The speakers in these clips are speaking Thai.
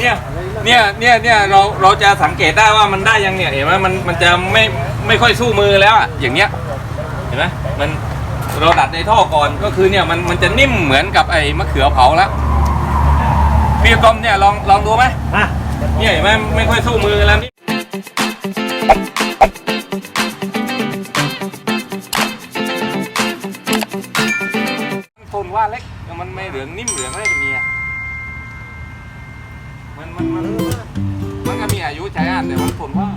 เนี่ยเนี่ยเนี่ยเนี่ยเราเราจะสังเกตได้ว่ามันได้ยังเนี่ยเห็นไหมมันมันจะไม่ไม่ค่อยสู้มือแล้วอะอย่างเงี้ยเห็นไหมมันเราดัดในท่อก่อนก็คือเนี่ยมันมันจะนิ่มเหมือนกับไอ้มะเขือเผาแล้วพี่กรมเนี่ยลองลองดูไหมอะเนี่ยเห็นไหมไม่ค่อยสู้มือแล้วนี่ทนว่าเล็กแต่มันไม่เหลืองนิ่มเหลืองอะไรแบบนี้อะ มันมันมันมันก็มีอายุใช้งานแต่มันทนว่า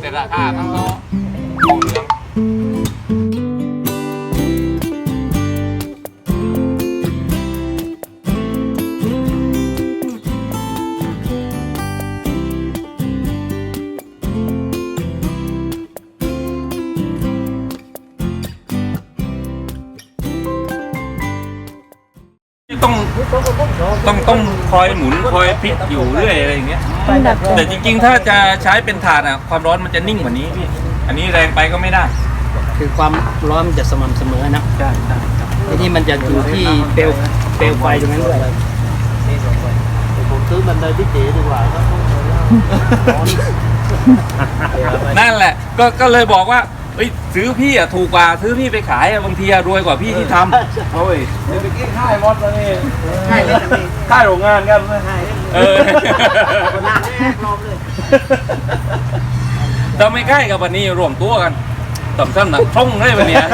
แต่ราคามันก็ ต้องต้องคอยหมุนคอยพลิกอยู่เรื่อยอะไรอย่างเงี้ย ต้องดัดแต่จริงๆ ถ้าจะใช้เป็นถ่านอะ ความร้อนมันจะนิ่งกว่านี้พี่ อันนี้แรงไปก็ไม่ได้ คือความร้อนมันจะสม่ำเสมอนะใช่ใช่ไอ้นี่มันจะอยู่ที่เปลวเปลวไฟตรงนั้นด้วยผมซื้อบันไดพี่เก๋ดีกว่าครับ นั่นแหละ ก็ก็เลยบอกว่า เอ้ยซื้อพี่อะถูกกว่าซื้อพี่ไปขายอะบางทีอะรวยกว่าพี่ที่ทำโอ้ยเดี๋ยวไปกินค่ายมอสแล้วนี่ค่ายเล็กนะพี่ค่ายโรงงานกันไม่ให้เออคนละแรกรอบเลยเราไม่ใกล้กับวันนี้รวมตัวกันต่ำซ้ำหนักท่องเลยวันเนี้ย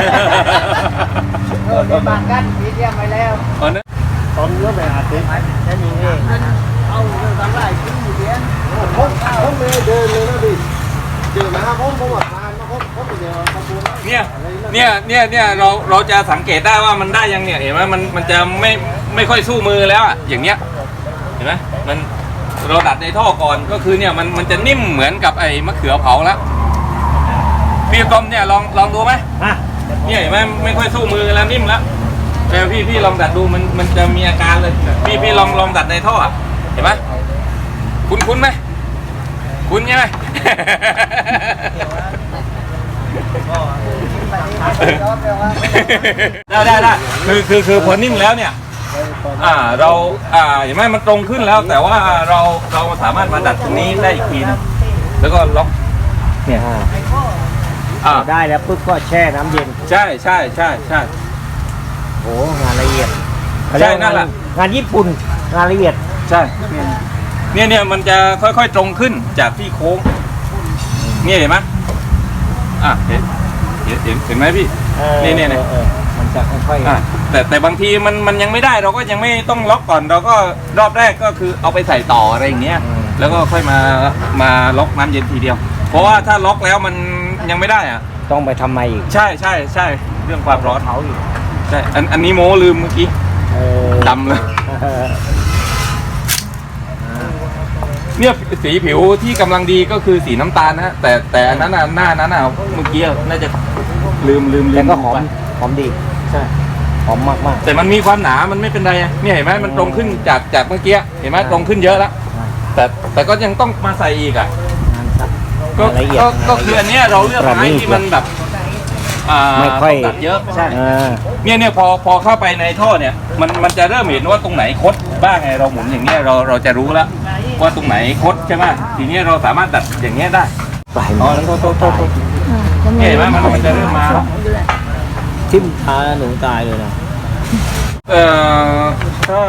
เออในบ้านกันมีเรียมไว้แล้วตอนนั้นตอนนี้ก็ไปหาเต็นท์นั่นเองเองเอาเรื่องทำไรกินอยู่เดียนผมผมไม่ได้เดินเลยนะดิ เจอมาผมผมว่าทานมาผมผมไปเจอขบวนเนี่ยเนี่ยเนี่ยเนี่ยเราเราจะสังเกตได้ว่ามันได้ยังเนี่ยเห็นไหมมันมันจะไม่ไม่ค่อยสู้มือแล้วอะอย่างเงี้ยเห็นไหมมันเราดัดในท่อก่อนก็คือเนี่ยมันมันจะนิ่มเหมือนกับไอ้มะเขือเผาแล้วพี่กรมเนี่ยลองลองดูไหมอะเนี่ยเห็นไหมไม่ค่อยสู้มือแล้วนิ่มแล้วแต่พี่พี่ลองดัดดูมันมันจะมีอาการเลยพี่พี่ลองลองดัดในท่ออะเห็นไหมคุ้นคุ้นไหมคุ้นใช่ไหม ได้ได้ได้คือคือคือพอนิ่มแล้วเนี่ย อ่าเราอ่าเห็นไหมมันตรงขึ้นแล้ว แต่ว่าเราเราสามารถมาดัดตรงนี้ได้อีกทีนึงแล้วก็ล็อกเนี่ยอ่าได้แล้วปุ๊บก็แช่น้ำเย็นใช่ใช่ใช่ใช่ โอ้งานละเอียดใช่นั่นแหละ งานญี่ปุ่นงานละเอียด ใช่ เนี่ยเนี่ยมันจะค่อยๆตรงขึ้นจากที่โค้งเนี่ยเห็นไหมอะเห็นเห็นเห็นเห็นไหมพี่ ออนี่เนี่ยเนี่ยออมันจะค่อยๆอะแต่แต่บางทีมันมันยังไม่ได้เราก็ยังไม่ต้องล็อกก่อนเราก็รอบแรกก็คือเอาไปใส่ต่ออะไรอย่างเงี้ย อืมแล้วก็ค่อยมามาล็อกน้ำเย็นทีเดียว เพราะว่าถ้าล็อกแล้วมันยังไม่ได้อะ ต้องไปทำใหม่อีกใช่ใช่ใช่เรื่องความร้อนเผาอีกใช่อันอันนี้โม้ลืมเมื่อกี้เออดำเลย เออ เนี่ยสีผิวที่กำลังดีก็คือสีน้ำตาลนะฮะแต่แต่อันนั้นน่ะหน้านั้นน่ะเมื่อกี้น่าจะลืมลืมลืแล้วมก็หอมไปหอมดีใช่ หอมมากมาก แต่มันมีความหนา มันไม่เป็นไรอะเนี่ยเห็นไหมมันตรงขึ้นจากจากเมื่อกี้ เห็นไหมตรงขึ้นเยอะแล้ว แต่แต่ก็ยังต้องมาใส่อีกอะ งานซักก็งานละเอียดก็ก็งานละคือเอียอัดนเนี้ยเราเลือกประณีไม้ตที่มันแบบ อ่าไม่ค่อย ต้งตัดเยอะใช่ เออ เนี่ยเนี่ยพอพอเข้าไปในท่อเนี่ยมันมันจะเริ่มเห็นว่าตรงไหนคดบ้างไงเราหมุนอย่างเงี้ยเราเราจะรู้แล้วว่าตรงไหนคดใช่ไหมทีเนี้ยเราสามารถดัดอย่างเงี้ยได้ปลายอ๋อแล้วโทษโทษโทษโทษอ่าก็เนี่ยเห็นไหมมันมันจะเริ่มมาแล้วทิ่มตาหนูตายเลยนะเอ่อถ้า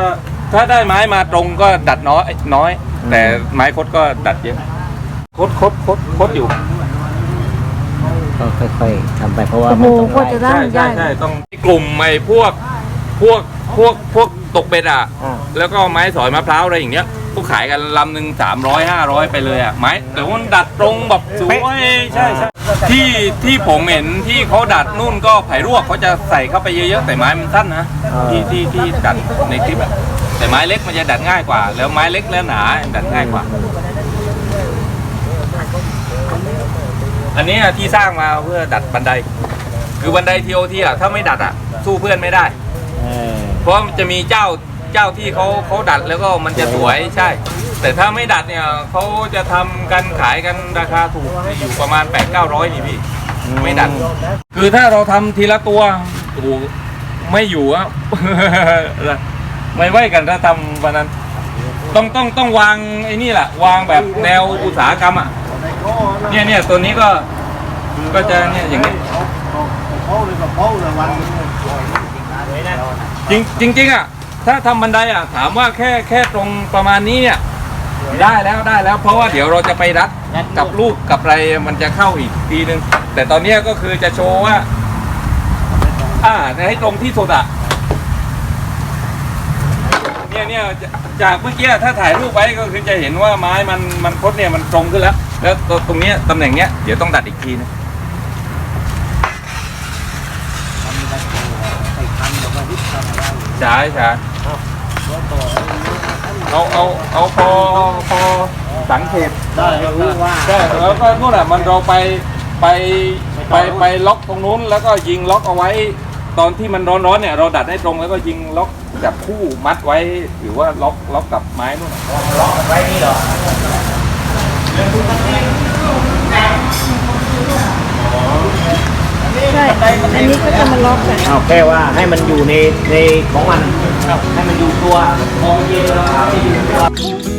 ถ้าได้ไม้มาตรงก็ดัดน้อยน้อย แต่ไม้คดก็ดัดเยอะคดคดคดคดอยู่ ก็ค่อยๆทำไปเพราะว่าโอ้โหมันต้องก็จะไล่ได้ ใช่ใช่ได้ใช่ต้องกลุ่มไอ้พวกพวกพวกพวกตกเบ็ดอะ อ่าแล้วก็ไม้สอยมะพร้าวอะไรอย่างเงี้ยพวกขายกันลำหนึ่งสามร้อยห้าร้อยไปเลยอะไม้แต่ว่ามันดัดตรงแบบสวยใช่ใช่ที่ที่ผมเห็นที่เขาดัดนู่นก็ไผ่รวกเขาจะใส่เข้าไปเยอะๆแต่ไม้มันสั้นนะที่ที่ที่ดัดในคลิปอะแต่ไม้เล็กมันจะดัดง่ายกว่า แล้วไม้เล็กแล้วหนาดัดง่ายกว่า อันนี้ที่สร้างมาเพื่อดัดบันได คือบันไดทีโอทีอะถ้าไม่ดัดอะ สู้เพื่อนไม่ได้ เพราะมันจะมีเจ้าเจ้าที่เขาเขาดัดแล้วก็มันจะสวยใช่ แต่ถ้าไม่ดัดเนี่ยเขาจะทำกันขายกันราคาถูกอยู่ประมาณ8 9 0 0นี่พี่ไม่ดัด คือถ้าเราทำทีละตัวโอ้ไม่อยู่อะไม่ไหวกันถ้าทำวันนั้น ต้องต้องต้องวางไอ้นี่แหละวางแบบแนวอุตสาหกรรมอะ เนี่ยเนี่ยตัวนี้ก็ก็จะเนี่ยอย่างนี้เขาเขาเขาเลยกับเขาเลยวันหนึงจริงจริงๆอะถ้าทำบันไดอะถามว่าแค่แค่ตรงประมาณนี้เนี่ยได้แล้วได้แล้ว เพราะว่าเดี๋ยวเราจะไปรัดกับลูกกับอะไรมันจะเข้าอีกทีนึง แต่ตอนเนี้ยก็คือจะโชว์ว่า อ่าให้ตรงที่สุดอะ เนี่ยเนี่ยจากจากเมื่อกี้ถ้าถ่ายรูปไว้ก็คือจะเห็นว่าไม้มันมันคดเนี่ยมันตรงขึ้นแล้ว แล้วตรงตรงเนี้ยตำแหน่งเนี้ยเดี๋ยวต้องดัดอีกทีนึงใช่ใช่เอาเอาเอาพอพอสังเกตได้รู้ว่าใช่แล้วก็นู่นแหละมันเราไปไปไปไปล็อกตรงนู้นแล้วก็ยิงล็อกเอาไว้ ตอนที่มันร้อนๆเนี่ยเราดัดให้ตรงแล้วก็ยิงล็อกจับคู่มัดไว้หรือว่าล็อกล็อกกับไม้นู่นน่ะใช่อันนี้ก็จะมาล็อกกันเอาแค่ว่าให้มันอยู่ในในของมันให้มันอยู่ตัวพอเย็นแล้วครับให้อยู่ตัว